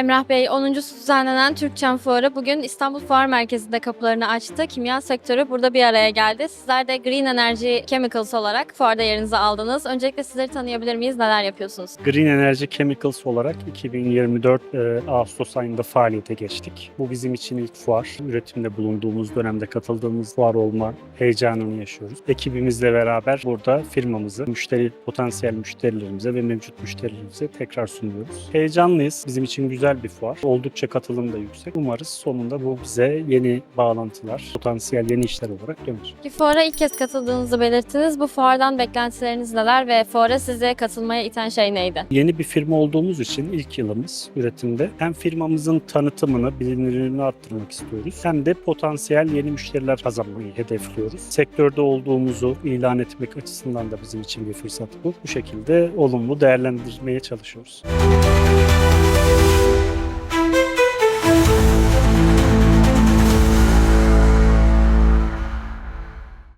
Emrah Bey, 10.sü düzenlenen Türkçen Fuarı bugün İstanbul Fuar Merkezi'nde kapılarını açtı. Kimya sektörü burada bir araya geldi. Sizler de Green Energy Chemicals olarak fuarda yerinizi aldınız. Öncelikle sizleri tanıyabilir miyiz? Neler yapıyorsunuz? Green Energy Chemicals olarak 2024 e, Ağustos ayında faaliyete geçtik. Bu bizim için ilk fuar. Üretimde bulunduğumuz dönemde katıldığımız fuar olma heyecanını yaşıyoruz. Ekibimizle beraber burada firmamızı müşteri potansiyel müşterilerimize ve mevcut müşterilerimize tekrar sunuyoruz. Heyecanlıyız. Bizim için güzel bir fuar. Oldukça katılım da yüksek. Umarız sonunda bu bize yeni bağlantılar, potansiyel yeni işler olarak döner. Ki fuara ilk kez katıldığınızı belirttiniz. Bu fuardan beklentileriniz neler ve fuara size katılmaya iten şey neydi? Yeni bir firma olduğumuz için ilk yılımız üretimde hem firmamızın tanıtımını, bilinirliğini arttırmak istiyoruz hem de potansiyel yeni müşteriler kazanmayı hedefliyoruz. Sektörde olduğumuzu ilan etmek açısından da bizim için bir fırsat bu. Bu şekilde olumlu değerlendirmeye çalışıyoruz.